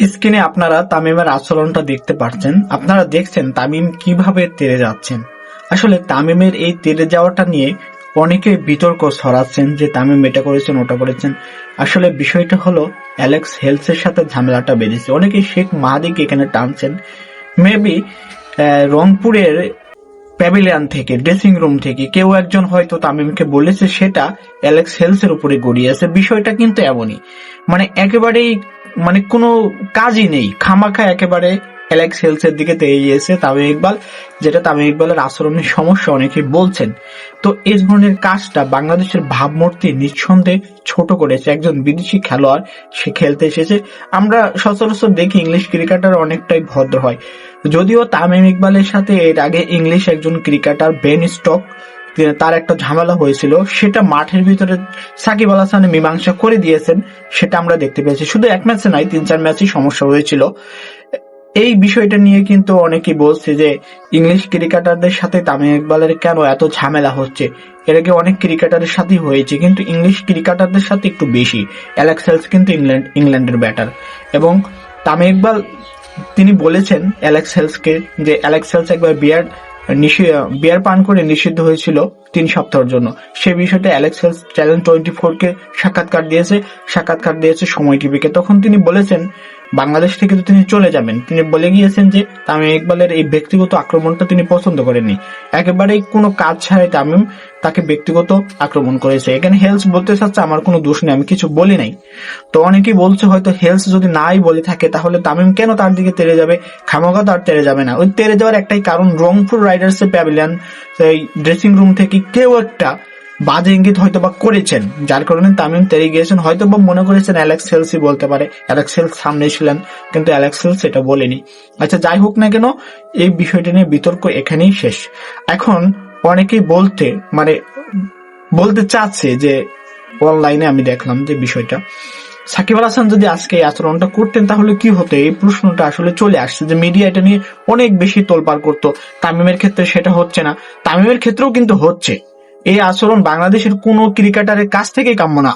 স্ক্রিনে আপনারা তামিমের আচরণটা দেখতে পাচ্ছেন। আপনারা দেখছেন তামিম কীভাবে তেরে যাচ্ছেন। আসলে তামিমের এই তেরে যাওয়াটা নিয়ে অনেকে বিতর্ক ছড়াচ্ছেন যে তামিম এটা করেছেন, ওটা করেছেন। আসলে বিষয়টা হলো, অ্যালেক্স হেলসের সাথে ঝামেলাটা বেঁধেছে। অনেকে শেখ মাহাদিকে এখানে টানছেন। মেবি রংপুরের প্যাভিলিয়ান থেকে, ড্রেসিং রুম থেকে কেউ একজন হয়তো তামিমকে বলেছে, সেটা অ্যালেক্স হেলসের উপরে গড়িয়েছে বিষয়টা কিন্তু এমনই। মানে একেবারেই মানে কোনো কাজই নেই। খামাখা একেবারে অ্যালেক্স হেলসের দিকে গিয়েছে তামিম ইকবাল, যেটা তামিম ইকবালের আচরণের সমস্যা অনেকে বলছেন। তো এই ধরনের কাজটা বাংলাদেশের ভাবমূর্তি নিঃসন্দেহে ছোট করেছে। একজন বিদেশি খেলোয়াড়, সে খেলতে এসেছে। আমরা সচরাচর দেখি ইংলিশ ক্রিকেটার অনেকটাই ভদ্র হয়। যদিও তামিম ইকবালের সাথে এর আগে ইংলিশ একজন ক্রিকেটার বেন স্টক তার একটা ঝামেলা হয়েছিল, সেটা মাঠের ভিতরে সাকিব আল হাসান মীমাংসা করে দিয়েছেন, সেটা আমরা দেখতে পেয়েছি। শুধু এক ম্যাচে নয়, তিন চার ম্যাচই সমস্যা হয়েছিল। এই বিষয়টা নিয়ে কিন্তু অনেকেই বলছে যে, ইংলিশ ক্রিকেটারদের সাথে তামিম ইকবালের কেন এত ঝামেলা হচ্ছে? এর আগে অনেক ক্রিকেটারের সাথেই হয়েছে, কিন্তু ইংলিশ ক্রিকেটারদের সাথে একটু বেশি। অ্যালেক্স হেলস কিন্তু ইংল্যান্ড, ইংল্যান্ডের ব্যাটার এবং তামিম ইকবাল, তিনি বলেছেন অ্যালেক্স হেলসকে যে, অ্যালেক্স হেলস একবার বিয়ার নিষি- বিয়ার পান করে নিষিদ্ধ হয়েছিল তিন সপ্তাহের জন্য। সে বিষয়টা Alex Hales channel twenty four কে সাক্ষাৎকার দিয়েছে। সাক্ষাৎকার দিয়েছে সময় টিভিকে তখন তিনি বলেছেন বাংলাদেশ থেকে তো তিনি চলে যাবেন। তিনি বলে গিয়েছেন যে তামিম ইকবালের এই ব্যক্তিগত আক্রমণটা তিনি পছন্দ করেননি। একেবারেই কোনো কাজ ছাড়াই তামিম তাকে ব্যক্তিগত আক্রমণ করেছে। এখানে হেলস বলতে চাচ্ছে, আমার কোনো দোষ নেই, আমি কিছু বলি নাই। তো অনেকেই বলছে, হয়তো হেলস যদি নাই বলে থাকে, তাহলে তামিম কেন তার দিকে তেরে যাবে? খামোগা তার তেরে যাবে না। ওই তেরে যাওয়ার একটাই কারণ রংপুর রাইডার্স এর প্যাভিলিয়ন, এই ড্রেসিং রুম থেকে কেউ একটা বাজে ইঙ্গিত হয়তো বা করেছেন, যার কারণে তামিম তেরে গিয়েছেন। হয়তো বা মনে করেছেন অ্যালেক্স হেলসই বলতে পারে, অ্যালেক্স হেলস সামনে ছিলেন, কিন্তু অ্যালেক্স হেলস এটা বলেনি। আচ্ছা যাই হোক না কেন, এই বিষয়টা নিয়ে বিতর্ক এখানেই শেষ। এখন অনেকেই বলতে মানে বলতে চাচ্ছে যে, অনলাইনে আমি দেখলাম যে বিষয়টা। সাকিব আল হাসান যদি আজকে এই আচরণটা করতেন, তাহলে কি হতো? এই প্রশ্নটা আসলে চলে আসছে যে মিডিয়া এটা নিয়ে অনেক বেশি তোলপাড় করতো। তামিমের ক্ষেত্রে সেটা হচ্ছে না। তামিমের ক্ষেত্রেও কিন্তু হচ্ছে। এই আচরণ বাংলাদেশের কোনো ক্রিকেটারের কাছ থেকেই কাম্য না।